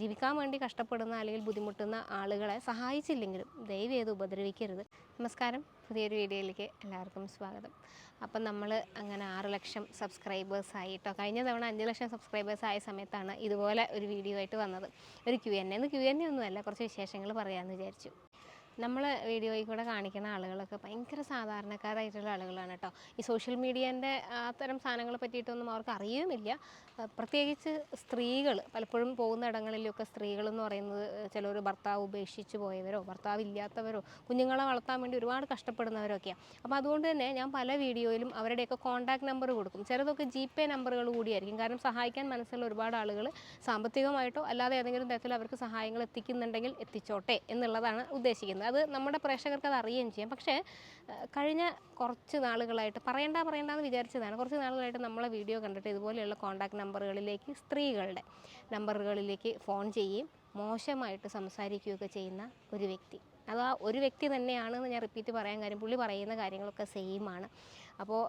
ജീവിക്കാൻ വേണ്ടി കഷ്ടപ്പെടുന്ന അല്ലെങ്കിൽ ബുദ്ധിമുട്ടുന്ന ആളുകളെ സഹായിച്ചില്ലെങ്കിലും ദയവ് ചെയ്ത് ഉപദ്രവിക്കരുത്. നമസ്കാരം. പുതിയൊരു വീഡിയോയിലേക്ക് എല്ലാവർക്കും സ്വാഗതം. അപ്പം നമ്മൾ അങ്ങനെ ആറ് ലക്ഷം സബ്സ്ക്രൈബേഴ്സ് ആയിട്ടോ കഴിഞ്ഞ തവണ അഞ്ച് ലക്ഷം സബ്സ്ക്രൈബേഴ്സ് ആയ സമയത്താണ് ഇതുപോലെ ഒരു വീഡിയോ ആയിട്ട് വന്നത്. ഒരു ക്യു എൻ എന്ന് ക്യു എൻ ഒന്നുമല്ല കുറച്ച് വിശേഷങ്ങൾ പറയാമെന്ന് വിചാരിച്ചു. നമ്മൾ വീഡിയോയിൽ കൂടെ കാണിക്കുന്ന ആളുകളൊക്കെ ഭയങ്കര സാധാരണക്കാരായിട്ടുള്ള ആളുകളാണ് കേട്ടോ. ഈ സോഷ്യൽ മീഡിയേന്റെ അത്തരം സാധനങ്ങളെ പറ്റിയിട്ടൊന്നും അവർക്ക് അറിയുമില്ല. ആ, പ്രത്യേകിച്ച് സ്ത്രീകൾ പലപ്പോഴും പോകുന്ന ഇടങ്ങളിലൊക്കെ സ്ത്രീകൾ എന്ന് പറയുന്നത് ചിലർ ഭർത്താവ് ഉപേക്ഷിച്ച് പോയവരോ ഭർത്താവ് ഇല്ലാത്തവരോ കുഞ്ഞുങ്ങളെ വളർത്താൻ വേണ്ടി ഒരുപാട് കഷ്ടപ്പെടുന്നവരൊക്കെയാണ് അപ്പോൾ അതുകൊണ്ട് തന്നെ ഞാൻ പല വീഡിയോയിലും അവരുടെയൊക്കെ കോൺടാക്ട് നമ്പർ കൊടുക്കും. ചിലതൊക്കെ ജി പേ നമ്പറുകൾ കൂടിയായിരിക്കും. കാരണം സഹായിക്കാൻ മനസ്സുള്ള ഒരുപാട് ആളുകൾ സാമ്പത്തികമായിട്ടോ അല്ലാതെ ഏതെങ്കിലും തരത്തിൽ അവർക്ക് സഹായങ്ങൾ എത്തിക്കുന്നുണ്ടെങ്കിൽ എത്തിച്ചോട്ടെ എന്നുള്ളതാണ് ഉദ്ദേശിക്കുന്നത്. അത് നമ്മുടെ പ്രേക്ഷകർക്ക് അത് അറിയുകയും ചെയ്യാം. പക്ഷേ കഴിഞ്ഞ കുറച്ച് നാളുകളായിട്ട് പറയണ്ട പറയണ്ട എന്ന് വിചാരിച്ചതാണ്. കുറച്ച് നാളുകളായിട്ട് നമ്മളെ വീഡിയോ കണ്ടിട്ട് ഇതുപോലെയുള്ള കോൺടാക്ട് നമ്പറുകളിലേക്ക് സ്ത്രീകളുടെ നമ്പറുകളിലേക്ക് ഫോൺ ചെയ്യുകയും മോശമായിട്ട് സംസാരിക്കുകയൊക്കെ ചെയ്യുന്ന ഒരു വ്യക്തി. അത് ആ ഒരു വ്യക്തി തന്നെയാണെന്ന് ഞാൻ റിപ്പീറ്റ് പറയാൻ കാര്യം പുള്ളി പറയുന്ന കാര്യങ്ങളൊക്കെ സെയിം ആണ്. അപ്പോൾ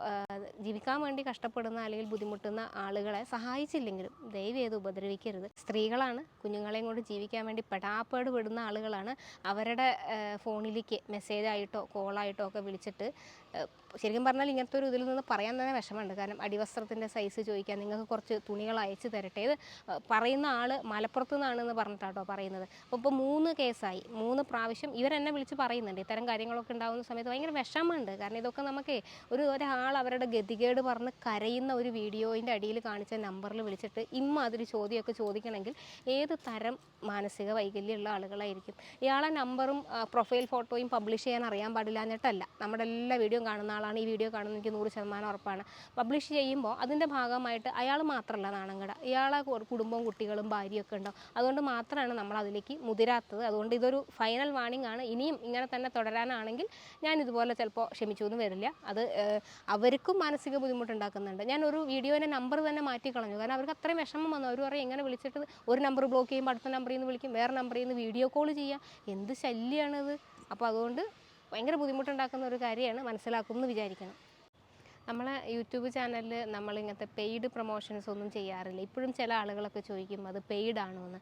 ജീവിക്കാൻ വേണ്ടി കഷ്ടപ്പെടുന്ന അല്ലെങ്കിൽ ബുദ്ധിമുട്ടുന്ന ആളുകളെ സഹായിച്ചില്ലെങ്കിലും ദയവ് ചെയ്ത് ഉപദ്രവിക്കരുത്. സ്ത്രീകളാണ് കുഞ്ഞുങ്ങളെയും കൊണ്ട് ജീവിക്കാൻ വേണ്ടി പെടാപ്പേട് വിടുന്ന ആളുകളാണ്. അവരുടെ ഫോണിലേക്ക് മെസ്സേജായിട്ടോ കോളായിട്ടോ ഒക്കെ വിളിച്ചിട്ട് ശരിക്കും പറഞ്ഞാൽ ഇങ്ങനത്തെ ഒരു ഇതിൽ നിന്ന് പറയാൻ തന്നെ വിഷമമുണ്ട്. കാരണം അടിവസ്ത്രത്തിന്റെ സൈസ് ചോദിക്കാൻ നിങ്ങൾക്ക് കുറച്ച് തുണികൾ അയച്ചു തരട്ടെ. ഇത് പറയുന്ന ആൾ മലപ്പുറത്തു നിന്നാണെന്ന് പറഞ്ഞിട്ടാട്ടോ പറയുന്നത്. അപ്പോൾ ഇപ്പോൾ മൂന്ന് കേസായി മൂന്ന് പ്രാവശ്യം ഇവരെന്നെ വിളിച്ച് പറയുന്നുണ്ട്. ഇത്തരം കാര്യങ്ങളൊക്കെ ഉണ്ടാകുന്ന സമയത്ത് ഭയങ്കര വിഷമമുണ്ട്. കാരണം ഇതൊക്കെ നമുക്ക് ഒരു ഒരാൾ അവരുടെ ഗതികേട് പറഞ്ഞ് കരയുന്ന ഒരു വീഡിയോയിന്റെ അടിയിൽ കാണിച്ച നമ്പറിൽ വിളിച്ചിട്ട് ഇമ്മാതിരി ചോദ്യമൊക്കെ ചോദിക്കണമെങ്കിൽ ഏത് തരം മാനസിക വൈകല്യമുള്ള ആളുകളായിരിക്കും? ഇയാളെ നമ്പറും പ്രൊഫൈൽ ഫോട്ടോയും പബ്ലിഷ് ചെയ്യാൻ അറിയാൻ പാടില്ല എന്നിട്ടല്ല. നമ്മുടെ എല്ലാ വീഡിയോ കാണുന്ന ആളാണ് ഈ വീഡിയോ കാണുന്ന എനിക്ക് നൂറ് ശതമാനം ഉറപ്പാണ്. പബ്ലിഷ് ചെയ്യുമ്പോൾ അതിന്റെ ഭാഗമായിട്ട് അയാൾ മാത്രമല്ല നാണംകട. ഇയാളെ കുടുംബവും കുട്ടികളും ഭാര്യയൊക്കെ ഉണ്ടാവും അതുകൊണ്ട് മാത്രമാണ് നമ്മൾ അതിലേക്ക് മുതിരാത്തത്. അതുകൊണ്ട് ഇതൊരു ഫൈനൽ വാണിംഗ് ആണ്. ഇനിയും ഇങ്ങനെ തന്നെ തുടരാനാണെങ്കിൽ ഞാൻ ഇതുപോലെ ചിലപ്പോൾ ക്ഷമിച്ചു എന്ന് വരില്ല. അത് അവർക്കും മാനസിക ബുദ്ധിമുട്ടുണ്ടാക്കുന്നുണ്ട്. ഞാൻ ഒരു വീഡിയോന്റെ നമ്പർ തന്നെ മാറ്റി കളഞ്ഞു. കാരണം അവർക്ക് അത്രയും വിഷമം വന്നു. അവർ പറയും എങ്ങനെ വിളിച്ചിട്ട് ഒരു നമ്പർ ബ്ലോക്ക് ചെയ്യുമ്പോൾ അടുത്ത നമ്പറിൽ നിന്ന് വിളിക്കും. വേറെ നമ്പറിൽ നിന്ന് വീഡിയോ കോൾ ചെയ്യുക എന്ത് ശല്യമാണിത് അപ്പോൾ അതുകൊണ്ട് ഭയങ്കര ബുദ്ധിമുട്ടുണ്ടാക്കുന്ന ഒരു കാര്യമാണ് മനസ്സിലാക്കുമെന്ന് വിചാരിക്കണം. നമ്മളെ യൂട്യൂബ് ചാനലിൽ നമ്മൾ ഇങ്ങനത്തെ പെയ്ഡ് പ്രൊമോഷൻസ് ഒന്നും ചെയ്യാറില്ല. ഇപ്പോഴും ചില ആളുകളൊക്കെ ചോദിക്കും അത് പെയ്ഡ് ആണോ എന്ന്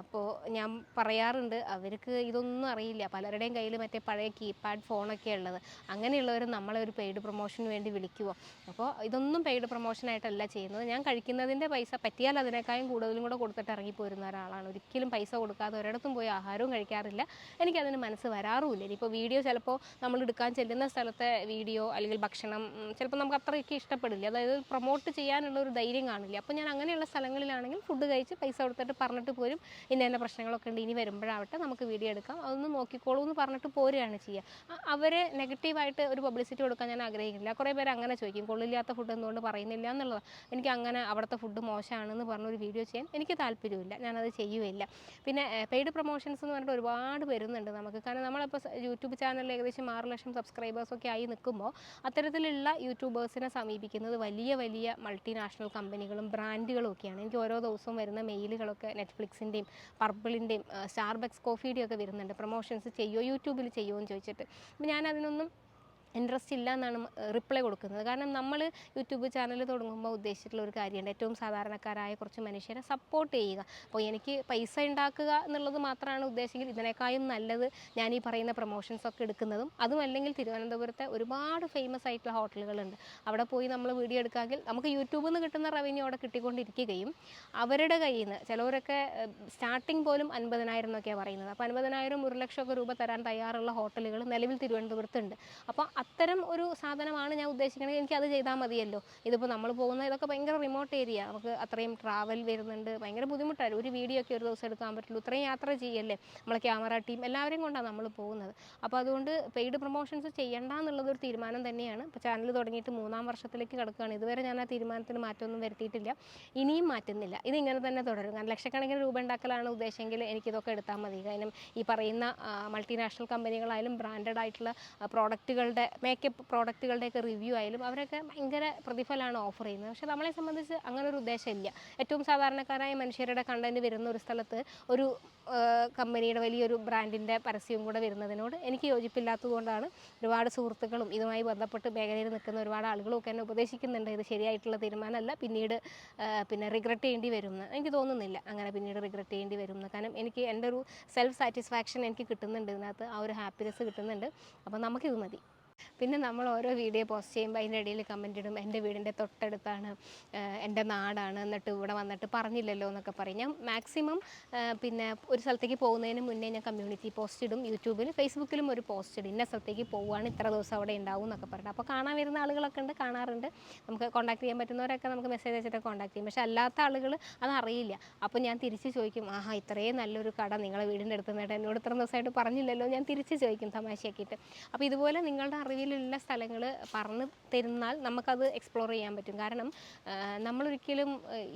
അപ്പോൾ ഞാൻ പറയാറുണ്ട് അവർക്ക് ഇതൊന്നും അറിയില്ല. പലരുടെയും കയ്യിൽ മറ്റേ പഴയ കീപാഡ് ഫോണൊക്കെ ഉള്ളത്. അങ്ങനെയുള്ളവർ നമ്മളെ ഒരു പെയ്ഡ് പ്രൊമോഷന് വേണ്ടി വിളിക്കുമോ അപ്പോൾ ഇതൊന്നും പെയ്ഡ് പ്രൊമോഷനായിട്ടല്ല ചെയ്യുന്നത്. ഞാൻ കഴിക്കുന്നതിന്റെ പൈസ പറ്റിയാൽ അതിനേക്കാളും കൂടുതലും കൂടെ കൊടുത്തിട്ട് ഇറങ്ങിപ്പോരുന്ന ഒരാളാണ്. ഒരിക്കലും പൈസ കൊടുക്കാതെ ഒരിടത്തും പോയി ആഹാരവും കഴിക്കാറില്ല. എനിക്കതിന് മനസ്സ് വരാറുമില്ല. ഇനിയിപ്പോൾ വീഡിയോ ചിലപ്പോൾ നമ്മൾ എടുക്കാൻ ചെല്ലുന്ന സ്ഥലത്തെ വീഡിയോ അല്ലെങ്കിൽ ഭക്ഷണം ചിലപ്പോൾ നമുക്ക് അത്രയ്ക്ക് ഇഷ്ടപ്പെടില്ല. അതായത് പ്രൊമോട്ട് ചെയ്യാനുള്ള ഒരു ധൈര്യം കാണില്ല. അപ്പോൾ ഞാൻ അങ്ങനെയുള്ള സ്ഥലങ്ങളിലാണെങ്കിൽ ഫുഡ് കഴിച്ച് പൈസ കൊടുത്തിട്ട് പറഞ്ഞിട്ട് പോരും. ഇന്ന തന്നെ പ്രശ്നങ്ങളൊക്കെ ഉണ്ട് ഇനി വരുമ്പോഴാവട്ടെ നമുക്ക് വീഡിയോ എടുക്കാം. അതൊന്ന് നോക്കിക്കോളൂ എന്ന് പറഞ്ഞിട്ട് പോരുകയാണ് ചെയ്യുക അവരെ നെഗറ്റീവായിട്ട് ഒരു പബ്ലിസിറ്റി കൊടുക്കാൻ ഞാൻ ആഗ്രഹിക്കുന്നില്ല. കുറേ പേര് അങ്ങനെ ചോദിക്കും കൊള്ളില്ലാത്ത ഫുഡ് എന്തുകൊണ്ട് പറയുന്നില്ല? എന്നുള്ളത്. എനിക്ക് അങ്ങനെ അവിടുത്തെ ഫുഡ് മോശമാണെന്ന് പറഞ്ഞൊരു വീഡിയോ ചെയ്യാൻ എനിക്ക് താല്പര്യമില്ല. ഞാനത് ചെയ്യുകയില്ല. പിന്നെ പെയ്ഡ് പ്രൊമോഷൻസ് എന്ന് പറഞ്ഞിട്ട് ഒരുപാട് വരുന്നുണ്ട് നമുക്ക്. കാരണം നമ്മളിപ്പോൾ യൂട്യൂബ് ചാനലിൽ ഏകദേശം ആറ് ലക്ഷം സബ്സ്ക്രൈബേഴ്സൊക്കെ ആയി നിൽക്കുമ്പോൾ അത്തരത്തിലുള്ള യൂട്യൂബേഴ്സിനെ സമീപിക്കുന്നത് വലിയ വലിയ മൾട്ടിനാഷണൽ കമ്പനികളും ബ്രാൻഡുകളും ഒക്കെയാണ്. എനിക്ക് ഓരോ ദിവസവും വരുന്ന മെയിലുകളൊക്കെ നെറ്റ്ഫ്ലിക്സിന്റെയും പർപ്പിളിന്റെയും സ്റ്റാർബക്സ് കോഫിയുടെയും ഒക്കെ വരുന്നുണ്ട്. പ്രൊമോഷൻസ് ചെയ്യുമോ യൂട്യൂബിൽ ചെയ്യുമോ എന്ന് ചോദിച്ചിട്ട്. അപ്പോൾ ഞാൻ അതിനൊന്നും ഇൻട്രസ്റ്റ് ഇല്ല എന്നാണ് റിപ്ലൈ കൊടുക്കുന്നത്. കാരണം നമ്മൾ യൂട്യൂബ് ചാനൽ തുടങ്ങുമ്പോൾ ഉദ്ദേശിച്ചിട്ടുള്ള ഒരു കാര്യമുണ്ട്. ഏറ്റവും സാധാരണക്കാരായ കുറച്ച് മനുഷ്യരെ സപ്പോർട്ട് ചെയ്യുക. അപ്പോൾ എനിക്ക് പൈസ ഉണ്ടാക്കുക എന്നുള്ളത് മാത്രമാണ് ഉദ്ദേശിക്കൽ ഇതിനേക്കാളും നല്ലത് ഞാൻ ഈ പറയുന്ന പ്രൊമോഷൻസ് ഒക്കെ എടുക്കുന്നതും അതും അല്ലെങ്കിൽ തിരുവനന്തപുരത്തെ ഒരുപാട് ഫേമസ് ആയിട്ടുള്ള ഹോട്ടലുകളുണ്ട് അവിടെ പോയി നമ്മൾ വീഡിയോ എടുക്കാമെങ്കിൽ നമുക്ക് യൂട്യൂബിൽ നിന്ന് കിട്ടുന്ന റവന്യൂ അവിടെ കിട്ടിക്കൊണ്ടിരിക്കുകയും അവരുടെ കയ്യിൽ നിന്ന് ചിലവരൊക്കെ സ്റ്റാർട്ടിങ് പോലും അൻപതിനായിരം എന്നൊക്കെയാണ് പറയുന്നത്. അപ്പോൾ അൻപതിനായിരം ഒരു ലക്ഷമൊക്കെ രൂപ തരാൻ തയ്യാറുള്ള ഹോട്ടലുകൾ നിലവിൽ തിരുവനന്തപുരത്തുണ്ട്. അപ്പോൾ അത്തരം ഒരു സാധനമാണ് ഞാൻ ഉദ്ദേശിക്കുന്നത് എനിക്ക് അത് ചെയ്താൽ മതിയല്ലോ. ഇതിപ്പോൾ നമ്മൾ പോകുന്ന ഇതൊക്കെ ഭയങ്കര റിമോട്ട് ഏരിയ നമുക്ക് അത്രയും ട്രാവൽ വരുന്നുണ്ട്. ഭയങ്കര ബുദ്ധിമുട്ടാണ്. ഒരു വീഡിയോ ഒക്കെ ഒരു ദിവസം എടുക്കാൻ പറ്റുള്ളൂ. ഇത്രയും യാത്ര ചെയ്യല്ലേ? നമ്മളെ ക്യാമറ ടീം എല്ലാവരെയും കൊണ്ടാണ് നമ്മൾ പോകുന്നത്. അപ്പോൾ അതുകൊണ്ട് പെയ്ഡ് പ്രൊമോഷൻസ് ചെയ്യണ്ട എന്നുള്ളത് ഒരു തീരുമാനം തന്നെയാണ്. ഇപ്പോൾ ചാനൽ തുടങ്ങിയിട്ട് മൂന്നാം വർഷത്തിലേക്ക് കിടക്കുകയാണ്. ഇതുവരെ ഞാൻ ആ തീരുമാനത്തിന് മാറ്റമൊന്നും വരുത്തിയിട്ടില്ല. ഇനിയും മാറ്റുന്നില്ല. ഇത് ഇങ്ങനെ തന്നെ തുടരും. കാരണം ലക്ഷക്കണക്കിന് രൂപ ഉണ്ടാക്കലാണ് ഉദ്ദേശമെങ്കിൽ എനിക്കിതൊക്കെ എടുത്താൽ മതി. കാരണം ഈ പറയുന്ന മൾട്ടിനാഷണൽ കമ്പനികളായാലും ബ്രാൻഡഡ് ആയിട്ടുള്ള പ്രോഡക്റ്റുകളുടെ മേക്കപ്പ് പ്രോഡക്റ്റുകളുടെയൊക്കെ റിവ്യൂ ആയാലും അവരൊക്കെ ഭയങ്കര പ്രതിഫലമാണ് ഓഫർ ചെയ്യുന്നത്. പക്ഷേ നമ്മളെ സംബന്ധിച്ച് അങ്ങനെ ഒരു ഉദ്ദേശമില്ല ഏറ്റവും സാധാരണക്കാരായ മനുഷ്യരുടെ കണ്ടന്റ് വരുന്ന ഒരു സ്ഥലത്ത് ഒരു കമ്പനിയുടെ വലിയൊരു ബ്രാൻഡിന്റെ പരസ്യവും കൂടെ വരുന്നതിനോട് എനിക്ക് യോജിപ്പില്ലാത്തതുകൊണ്ടാണ് ഒരുപാട് സുഹൃത്തുക്കളും ഇതുമായി ബന്ധപ്പെട്ട് മേഖലയിൽ നിൽക്കുന്ന ഒരുപാട് ആളുകളും ഒക്കെ എന്നെ ഉപദേശിക്കുന്നുണ്ട്. ഇത് ശരിയായിട്ടുള്ള തീരുമാനമല്ല പിന്നീട് പിന്നെ റിഗ്രറ്റ് ചെയ്യേണ്ടി വരും എനിക്ക് തോന്നുന്നില്ല അങ്ങനെ പിന്നീട് റിഗ്രറ്റ് ചെയ്യേണ്ടി വരും കാരണം എനിക്ക് എന്റെ ഒരു സെൽഫ് സാറ്റിസ്ഫാക്ഷൻ എനിക്ക് കിട്ടുന്നുണ്ട്. ഇതിനകത്ത് ആ ഒരു ഹാപ്പിനെസ് കിട്ടുന്നുണ്ട്. അപ്പോൾ നമുക്കിത് മതി. പിന്നെ നമ്മൾ ഓരോ വീഡിയോ പോസ്റ്റ് ചെയ്യുമ്പോൾ അതിന്റെ ഇടയിൽ കമന്റ് ഇടും എന്റെ വീടിന്റെ തൊട്ടടുത്താണ് എന്റെ നാടാണ് എന്നിട്ട് ഇവിടെ വന്നിട്ട് പറഞ്ഞില്ലല്ലോ എന്നൊക്കെ പറയും. ഞാൻ മാക്സിമം പിന്നെ ഒരു സ്ഥലത്തേക്ക് പോകുന്നതിന് മുന്നേ ഞാൻ കമ്മ്യൂണിറ്റി പോസ്റ്റ് ഇടും യൂട്യൂബിൽ ഫേസ്ബുക്കിലും ഒരു പോസ്റ്റ് ഇടും. ഇന്ന സ്ഥലത്തേക്ക് പോവുകയാണ് ഇത്ര ദിവസം അവിടെ ഉണ്ടാവും എന്നൊക്കെ പറഞ്ഞിട്ട് അപ്പോൾ കാണാൻ വരുന്ന ആളുകളൊക്കെ ഉണ്ട് കാണാറുണ്ട്. നമുക്ക് കോൺടാക്ട് ചെയ്യാൻ പറ്റുന്നവരൊക്കെ നമുക്ക് മെസ്സേജ് അയച്ചിട്ട് കോൺടാക്ട് ചെയ്യും. പക്ഷേ അല്ലാത്ത ആളുകൾ അതറിയില്ല. അപ്പോൾ ഞാൻ തിരിച്ച് ചോദിക്കും ആഹാ ഇത്രയും നല്ലൊരു കട നിങ്ങളെ വീടിന്റെ അടുത്ത് നിന്നിട്ട് എന്നോട് ഇത്ര ദിവസമായിട്ട് പറഞ്ഞില്ലല്ലോ? ഞാൻ തിരിച്ച് ചോദിക്കും തമാശയാക്കിയിട്ട്. അപ്പോൾ ഇതുപോലെ നിങ്ങളുടെ അറിവിലുള്ള സ്ഥലങ്ങൾ പറഞ്ഞു തരുന്നാൽ നമുക്കത് എക്സ്പ്ലോർ ചെയ്യാൻ പറ്റും. കാരണം നമ്മളൊരിക്കലും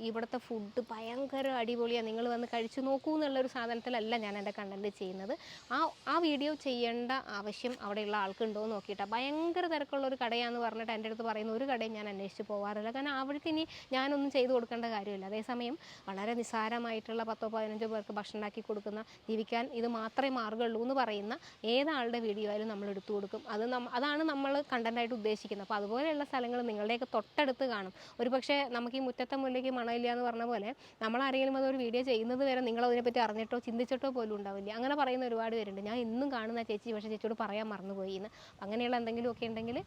ഇവിടുത്തെ ഫുഡ് ഭയങ്കര അടിപൊളിയാണ് നിങ്ങൾ വന്ന് കഴിച്ചു നോക്കൂ എന്നുള്ളൊരു സാധനത്തിലല്ല ഞാൻ എന്റെ കണ്ടന്റ് ചെയ്യുന്നത്. ആ ആ വീഡിയോ ചെയ്യേണ്ട ആവശ്യം അവിടെയുള്ള ആൾക്കുണ്ടോ എന്ന് നോക്കിയിട്ടാണ് ഭയങ്കര തിരക്കുള്ള ഒരു കടയാണെന്ന് പറഞ്ഞിട്ട് എന്റെ അടുത്ത് പറയുന്ന ഒരു കടയും ഞാൻ അന്വേഷിച്ച് പോകാറില്ല കാരണം അവർക്ക് ഇനി ഞാനൊന്നും ചെയ്തു കൊടുക്കേണ്ട കാര്യമില്ല. അതേസമയം വളരെ നിസ്സാരമായിട്ടുള്ള പത്തോ പതിനഞ്ചോ പേർക്ക് ഭക്ഷണം കൊടുക്കുന്ന ജീവിക്കാൻ ഇത് മാത്രമേ മാർഗമുള്ളൂ എന്ന് പറയുന്ന ഏതാളുടെ വീഡിയോ ആയാലും നമ്മൾ എടുത്തു കൊടുക്കും. അത് നമ്മ അതാണ് നമ്മൾ കണ്ടന്റായിട്ട് ഉദ്ദേശിക്കുന്നത്. അപ്പോൾ അതുപോലെയുള്ള സ്ഥലങ്ങൾ നിങ്ങളുടെയൊക്കെ തൊട്ടടുത്ത് കാണും. ഒരു പക്ഷേ നമുക്ക് ഈ മുറ്റത്തെ മുല്ലയ്ക്ക് മണമില്ല എന്ന് പറഞ്ഞ പോലെ നമ്മൾ ആരെങ്കിലും അതൊരു വീഡിയോ ചെയ്യുന്നത് വരെ നിങ്ങൾ അതിനെപ്പറ്റി അറിഞ്ഞിട്ടോ ചിന്തിച്ചിട്ടോ പോലും ഉണ്ടാവില്ല. അങ്ങനെ പറയുന്ന ഒരുപാട് പേരുണ്ട്. ഞാൻ ഇന്നും കാണുന്ന ചേച്ചി പക്ഷേ ചേച്ചിയോട് പറയാൻ മറന്നുപോയി എന്ന് അങ്ങനെയുള്ള എന്തെങ്കിലുമൊക്കെ ഉണ്ടെങ്കിൽ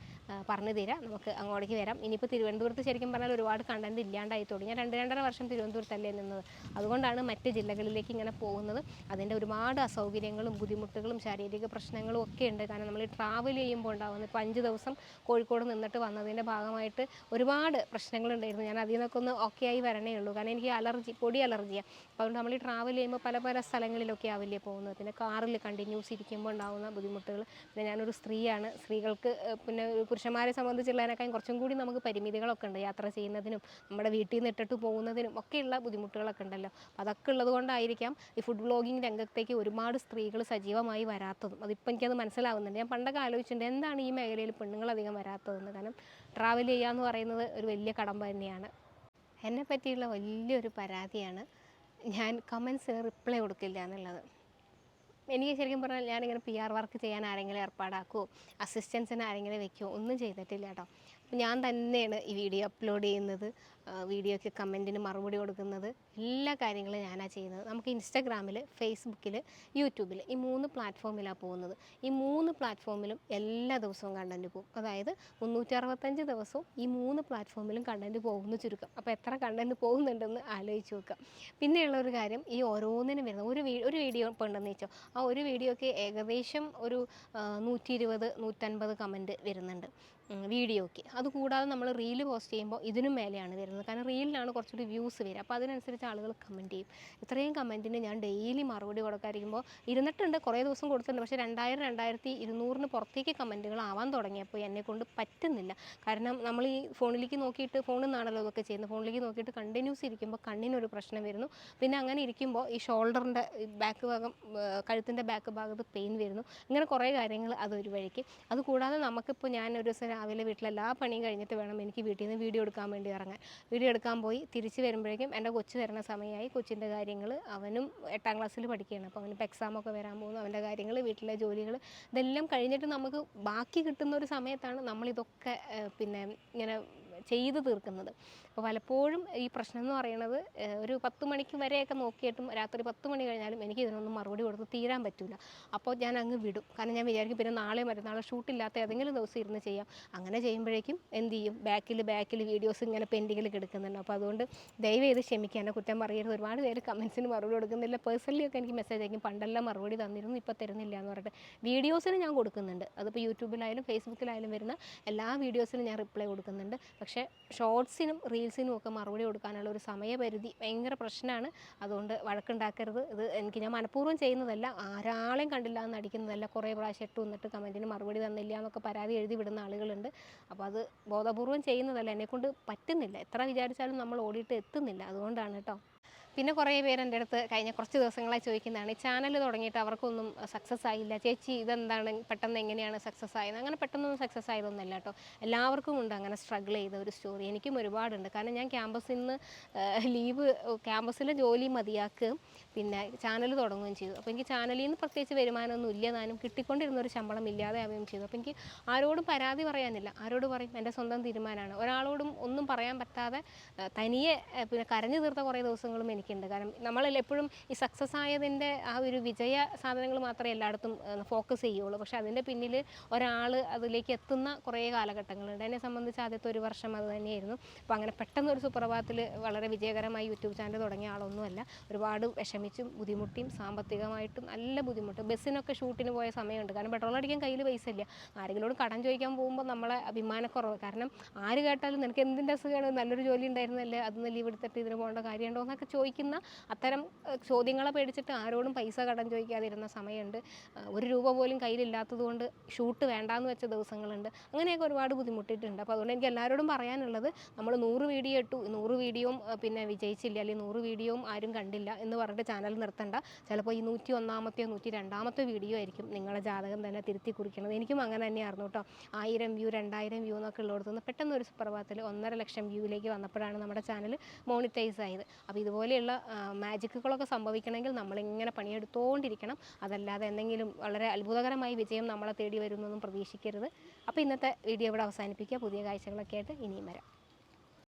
പറഞ്ഞു തരാം. നമുക്ക് അങ്ങോട്ടേക്ക് വരാം. ഇനിയിപ്പോൾ തിരുവനന്തപുരത്ത് ശരിക്കും പറഞ്ഞാൽ ഒരുപാട് കണ്ടന്റ് ഇല്ലാണ്ടായി തുടങ്ങി. ഞാൻ രണ്ട് രണ്ടര വർഷം തിരുവനന്തപുരത്തല്ലേ നിന്നത്. അതുകൊണ്ടാണ് മറ്റ് ജില്ലകളിലേക്ക് ഇങ്ങനെ പോകുന്നത്. അതിന്റെ ഒരുപാട് അസൗകര്യങ്ങളും ബുദ്ധിമുട്ടുകളും ശാരീരിക പ്രശ്നങ്ങളും ഒക്കെ ഉണ്ട്. കാരണം നമ്മൾ ട്രാവൽ ചെയ്യുമ്പോൾ ഉണ്ടാകുന്നത് ഇപ്പോൾ അഞ്ച് ദിവസം കോഴിക്കോട് നിന്നിട്ട് വന്നതിന്റെ ഭാഗമായിട്ട് ഒരുപാട് പ്രശ്നങ്ങളുണ്ടായിരുന്നു. ഞാൻ അതിൽ നിന്നൊക്കെ ഒന്ന് ഓക്കെ ആയി വരണേ ഉള്ളൂ. കാരണം എനിക്ക് അലർജി പൊടി അലർജിയാണ് അപ്പോൾ അതുകൊണ്ട് നമ്മൾ ഈ ട്രാവൽ ചെയ്യുമ്പോൾ പല പല സ്ഥലങ്ങളിലൊക്കെ ആവില്ലേ പോകുന്നത്. പിന്നെ കാറിൽ കണ്ടിന്യൂസ് ഇരിക്കുമ്പോൾ ഉണ്ടാകുന്ന ബുദ്ധിമുട്ടുകൾ. പിന്നെ ഞാനൊരു സ്ത്രീയാണ്. സ്ത്രീകൾക്ക് പിന്നെ പുരുഷന്മാരെ സംബന്ധിച്ചുള്ളതിനേക്കാൾ കുറച്ചും കൂടി നമുക്ക് പരിമിതികളൊക്കെ ഉണ്ട്. യാത്ര ചെയ്യുന്നതിനും നമ്മുടെ വീട്ടിൽ നിന്ന് ഇട്ടിട്ട് പോകുന്നതിനും ഒക്കെയുള്ള ബുദ്ധിമുട്ടുകളൊക്കെ ഉണ്ടല്ലോ. അപ്പോൾ അതൊക്കെ ഉള്ളത് കൊണ്ടായിരിക്കാം ഈ ഫുഡ് ബ്ലോഗിങ് രംഗത്തേക്ക് ഒരുപാട് സ്ത്രീകൾ സജീവമായി വരാത്തതും. അതിപ്പോൾ എനിക്കത് മനസ്സിലാവുന്നുണ്ട്. ഞാൻ പണ്ടൊക്കെ ആലോചിച്ചിട്ടുണ്ട് എന്താണ് ഈ മേഖലയിൽ പെണ്ണുങ്ങൾ അധികം വരാത്തതെന്ന്? കാരണം ട്രാവൽ ചെയ്യുക എന്ന് പറയുന്നത് ഒരു വലിയ കടമ്പ തന്നെയാണ്. എന്നെ പറ്റിയുള്ള വലിയൊരു പരാതിയാണ് ഞാൻ കമൻസിന് റിപ്ലൈ കൊടുക്കില്ല എന്നുള്ളത്. എനിക്ക് ശരിക്കും പറഞ്ഞാൽ ഞാനിങ്ങനെ പി ആർ വർക്ക് ചെയ്യാൻ ആരെങ്കിലും ഏർപ്പാടാക്കുമോ അസിസ്റ്റൻസിന് ആരെങ്കിലും വെക്കുമോ ഒന്നും ചെയ്തിട്ടില്ല കേട്ടോ. ഞാൻ തന്നെയാണ് ഈ വീഡിയോ അപ്ലോഡ് ചെയ്യുന്നത്. വീഡിയോയ്ക്ക് കമന്റിന് മറുപടി കൊടുക്കുന്നത്. എല്ലാ കാര്യങ്ങളും ഞാനാണ് ചെയ്യുന്നത്. നമുക്ക് ഇൻസ്റ്റാഗ്രാമിൽ ഫേസ്ബുക്കിൽ യൂട്യൂബിൽ ഈ മൂന്ന് പ്ലാറ്റ്ഫോമിലാണ് പോകുന്നത്. ഈ മൂന്ന് പ്ലാറ്റ്ഫോമിലും എല്ലാ ദിവസവും കണ്ടന്റ് പോകും. അതായത് മുന്നൂറ്റി ദിവസവും ഈ മൂന്ന് പ്ലാറ്റ്ഫോമിലും കണ്ടന്റ് പോകുന്നു ചുരുക്കം. അപ്പോൾ എത്ര കണ്ടന്റ് പോകുന്നുണ്ടെന്ന് ആലോചിച്ച് നോക്കാം പിന്നെയുള്ള ഒരു കാര്യം ഈ ഓരോന്നിനും വരുന്ന ഒരു ഒരു വീഡിയോ ഇപ്പോൾ ഉണ്ടെന്ന് വെച്ചോ. ആ ഒരു വീഡിയോയ്ക്ക് ഏകദേശം ഒരു നൂറ്റി ഇരുപത് നൂറ്റൻപത് കമന്റ് വരുന്നുണ്ട്. വീഡിയോയ്ക്ക് അതുകൂടാതെ നമ്മൾ റീൽ പോസ്റ്റ് ചെയ്യുമ്പോൾ ഇതിനും മേലെയാണ് വരുന്നത്. കാരണം റീലിലാണ് കുറച്ചുകൂടി വ്യൂസ് വരിക. അപ്പോൾ അതിനനുസരിച്ച് ആളുകൾ കമന്റ് ചെയ്യും. ഇത്രയും കമന്റിന് ഞാൻ ഡെയിലി മറുപടി കൊടുക്കാതിരിക്കുമ്പോൾ ഇരുന്നിട്ടുണ്ട് കുറേ ദിവസം കൊടുത്തിട്ടുണ്ട്. പക്ഷേ രണ്ടായിരം രണ്ടായിരത്തി ഇരുന്നൂറിന് പുറത്തേക്ക് കമന്റുകൾ ആവാൻ തുടങ്ങിയപ്പോൾ എന്നെക്കൊണ്ട് പറ്റുന്നില്ല. കാരണം നമ്മൾ ഈ ഫോണിലേക്ക് നോക്കിയിട്ട് ഫോണിൽ നിന്നാണല്ലോ ഇതൊക്കെ ചെയ്യുന്നത്. ഫോണിലേക്ക് നോക്കിയിട്ട് കണ്ടിന്യൂസ് ഇരിക്കുമ്പോൾ കണ്ണിനൊരു പ്രശ്നം വരുന്നു. പിന്നെ അങ്ങനെ ഇരിക്കുമ്പോൾ ഈ ഷോൾഡറിന്റെ ബാക്ക് ഭാഗം കഴുത്തിന്റെ ബാക്ക് ഭാഗത്ത് പെയിൻ വരുന്നു. ഇങ്ങനെ കുറേ കാര്യങ്ങൾ അതൊരു വഴിക്ക്. അതുകൂടാതെ നമുക്കിപ്പോൾ ഞാൻ ഒരു ദിവസം രാവിലെ വീട്ടിലെ എല്ലാ പണിയും കഴിഞ്ഞിട്ട് വേണം എനിക്ക് വീട്ടിൽ നിന്ന് വീഡിയോ എടുക്കാൻ വേണ്ടി ഇറങ്ങാൻ. വീഡിയോ എടുക്കാൻ പോയി തിരിച്ച് വരുമ്പോഴേക്കും എന്റെ കൊച്ചു വരുന്ന സമയമായി. കൊച്ചിന്റെ കാര്യങ്ങൾ അവനും എട്ടാം ക്ലാസ്സിൽ പഠിക്കുകയാണ്. അപ്പോൾ അവനിപ്പോൾ എക്സാമൊക്കെ വരാൻ പോകുന്നു. അവന്റെ കാര്യങ്ങൾ വീട്ടിലെ ജോലികൾ ഇതെല്ലാം കഴിഞ്ഞിട്ട് നമുക്ക് ബാക്കി കിട്ടുന്ന ഒരു സമയത്താണ് നമ്മളിതൊക്കെ പിന്നെ ഇങ്ങനെ ചെയ്ത് തീർക്കുന്നത്. അപ്പോൾ പലപ്പോഴും ഈ പ്രശ്നം എന്ന് പറയുന്നത് ഒരു പത്ത് മണിക്ക് വരെയൊക്കെ നോക്കിയിട്ടും രാത്രി പത്ത് മണി കഴിഞ്ഞാലും എനിക്ക് ഇതിനൊന്നും മറുപടി കൊടുത്ത് തീരാൻ പറ്റില്ല അപ്പോൾ ഞാൻ അങ്ങ് വിടും. കാരണം ഞാൻ വിചാരിക്കും പിന്നെ നാളെ മറ്റന്നാളെ ഷൂട്ടില്ലാത്ത ഏതെങ്കിലും ദിവസം ഇരുന്ന് ചെയ്യാം. അങ്ങനെ ചെയ്യുമ്പോഴേക്കും എന്ത് ചെയ്യും? ബാക്കിൽ ബാക്കിൽ വീഡിയോസ് ഇങ്ങനെ പെൻഡിങ്ങിൽ കിടക്കുന്നുണ്ട്. അപ്പോൾ അതുകൊണ്ട് ദയവ് ചെയ്ത് ക്ഷമിക്കുക. എന്നെ കുറ്റം പറയരുത് ഒരുപാട് പേര് കമൻസിന് മറുപടി കൊടുക്കുന്നില്ല. പേഴ്സണലി ഒക്കെ എനിക്ക് മെസ്സേജ് അയക്കും. പണ്ടെല്ലാം മറുപടി തന്നിരുന്നു ഇപ്പോൾ തരുന്നില്ല എന്ന് പറഞ്ഞിട്ട്. വീഡിയോസിന് ഞാൻ കൊടുക്കുന്നുണ്ട്. അതിപ്പോൾ യൂട്യൂബിലായാലും ഫേസ്ബുക്കിലായാലും വരുന്ന എല്ലാ വീഡിയോസിനും ഞാൻ റിപ്ലൈ കൊടുക്കുന്നുണ്ട്. പക്ഷേ ഷോർട്സിനും റീൽസിനും ഒക്കെ മറുപടി കൊടുക്കാനുള്ള ഒരു സമയപരിധി ഭയങ്കര പ്രശ്നമാണ്. അതുകൊണ്ട് വഴക്കുണ്ടാക്കരുത്. ഇത് എനിക്ക് ഞാൻ മനഃപൂർവം ചെയ്യുന്നതല്ല. ആരാളെയും കണ്ടില്ല എന്ന് അടിക്കുന്നതല്ല കുറേ പ്രാവശ്യം ഇട്ട് വന്നിട്ട് കമന്റിന് മറുപടി തന്നില്ല എന്നൊക്കെ പരാതി എഴുതി വിടുന്ന ആളുകളുണ്ട്. അപ്പോൾ അത് ബോധപൂർവം ചെയ്യുന്നതല്ല. എന്നെക്കൊണ്ട് പറ്റുന്നില്ല. എത്ര വിചാരിച്ചാലും നമ്മൾ ഓടിയിട്ട് എത്തുന്നില്ല. അതുകൊണ്ടാണ് കേട്ടോ. പിന്നെ കുറേ പേര് എന്റെ അടുത്ത് കഴിഞ്ഞ കുറച്ച് ദിവസങ്ങളായി ചോദിക്കുന്നതാണ് ഈ ചാനൽ തുടങ്ങിയിട്ട് അവർക്കൊന്നും സക്സസ് ആയില്ല. ചേച്ചി ഇതെന്താണ്? പെട്ടെന്ന് എങ്ങനെയാണ് സക്സസ് ആയത്? അങ്ങനെ പെട്ടെന്നൊന്നും സക്സസ് ആയതൊന്നുമല്ല കേട്ടോ. എല്ലാവർക്കും ഉണ്ട് അങ്ങനെ സ്ട്രഗിൾ ചെയ്ത ഒരു സ്റ്റോറി എനിക്കും ഒരുപാടുണ്ട്. കാരണം ഞാൻ ക്യാമ്പസിൽ നിന്ന് ലീവ് ക്യാമ്പസിലെ ജോലി മതിയാക്കുകയും പിന്നെ ചാനൽ തുടങ്ങുകയും ചെയ്തു. അപ്പോൾ എനിക്ക് ചാനലിൽ നിന്ന് പ്രത്യേകിച്ച് വരുമാനമൊന്നും ഇല്ല. താനും കിട്ടിക്കൊണ്ടിരുന്ന ഒരു ശമ്പളം ഇല്ലാതെ ആവുകയും ചെയ്തു. അപ്പോൾ എനിക്ക് ആരോടും പരാതി പറയാനില്ല. ആരോട് പറയും? എന്റെ സ്വന്തം തീരുമാനമാണ്. ഒരാളോടും ഒന്നും പറയാൻ പറ്റാതെ തനിയെ പിന്നെ കരഞ്ഞു തീർത്ത കുറേ ദിവസങ്ങളും എനിക്കുണ്ട് കാരണം നമ്മളെല്ലാം എപ്പോഴും ഈ സക്സസ് ആയതിന്റെ ആ ഒരു വിജയ സാധനങ്ങൾ മാത്രമേ എല്ലായിടത്തും ഫോക്കസ് ചെയ്യുള്ളൂ. പക്ഷേ അതിന്റെ പിന്നിൽ ഒരാൾ അതിലേക്ക് എത്തുന്ന കുറേ കാലഘട്ടങ്ങളുണ്ട്. എന്നെ സംബന്ധിച്ച് ആദ്യത്തെ ഒരു വർഷം അത് തന്നെയായിരുന്നു. അപ്പോൾ അങ്ങനെ പെട്ടെന്ന് ഒരു സുപ്രഭാതത്തിൽ വളരെ വിജയകരമായി യൂട്യൂബ് ചാനൽ തുടങ്ങിയ ആളൊന്നുമല്ല. ഒരുപാട് വിഷമിച്ചും ബുദ്ധിമുട്ടിയും സാമ്പത്തികമായിട്ടും നല്ല ബുദ്ധിമുട്ട്. ബസ്സിനൊക്കെ ഷൂട്ടിന് പോയ സമയമുണ്ട്. കാരണം പെട്രോൾ അടിക്കാൻ കയ്യിൽ പൈസ ഇല്ല. ആരെങ്കിലും കടം ചോദിക്കാൻ പോകുമ്പോൾ നമ്മളെ അഭിമാനക്കുറവ്. കാരണം ആര് കേട്ടാലും നിനക്ക് എന്തിന്റെ അസുഖമാണ്? നല്ലൊരു ജോലി ഉണ്ടായിരുന്നല്ലേ? അത് ലീവ് എടുത്തിട്ട് ഇതിന് പോകേണ്ട കാര്യമുണ്ടോ? എന്നൊക്കെ ചോദിക്കുന്ന അത്തരം ചോദ്യങ്ങളെ പേടിച്ചിട്ട് ആരോടും പൈസ കടം ചോദിക്കാതിരുന്ന സമയമുണ്ട്. ഒരു രൂപ പോലും കയ്യിലില്ലാത്തതുകൊണ്ട് ഷൂട്ട് വേണ്ടാന്ന് വെച്ച ദിവസങ്ങളുണ്ട്. അങ്ങനെയൊക്കെ ഒരുപാട് ബുദ്ധിമുട്ടിയിട്ടുണ്ട്. അപ്പോൾ അതുകൊണ്ട് എനിക്ക് എല്ലാവരോടും പറയാനുള്ളത് നമ്മൾ നൂറ് വീഡിയോ ഇട്ടു. നൂറ് വീഡിയോയും പിന്നെ വിജയിച്ചില്ല അല്ലെങ്കിൽ നൂറ് വീഡിയോയും ആരും കണ്ടില്ല എന്ന് പറഞ്ഞിട്ട് ചാനൽ നിർത്തണ്ട. ചിലപ്പോൾ ഈ നൂറ്റി ഒന്നാമത്തെയോ നൂറ്റി രണ്ടാമത്തെ വീഡിയോ ആയിരിക്കും നിങ്ങളെ ജാതകം തന്നെ തിരുത്തി കുറിക്കുന്നത്. എനിക്കും അങ്ങനെ തന്നെയായിരുന്നു കേട്ടോ. ആയിരം വ്യൂ രണ്ടായിരം വ്യൂ എന്നൊക്കെ ഉള്ളിടത്തുനിന്ന് പെട്ടെന്ന് ഒരു സുപ്രഭാതത്തിൽ ഒന്നര ലക്ഷം വ്യൂവിലേക്ക് വന്നപ്പോഴാണ് നമ്മുടെ ചാനൽ മോണിറ്റൈസ് ആയത്. അപ്പോൾ ഇതുപോലെയുള്ള മാജിക്കുകളൊക്കെ സംഭവിക്കണമെങ്കിൽ നമ്മളിങ്ങനെ പണിയെടുത്തുകൊണ്ടിരിക്കണം അതല്ലാതെ എന്തെങ്കിലും വളരെ അത്ഭുതകരമായി വിജയം നമ്മളെ തേടി വരുന്നൊന്നും പ്രതീക്ഷിക്കരുത്. അപ്പോൾ ഇന്നത്തെ വീഡിയോ ഇവിടെ അവസാനിപ്പിക്കുക. പുതിയ കാഴ്ചകളൊക്കെ ആയിട്ട് ഇനിയും വരാം.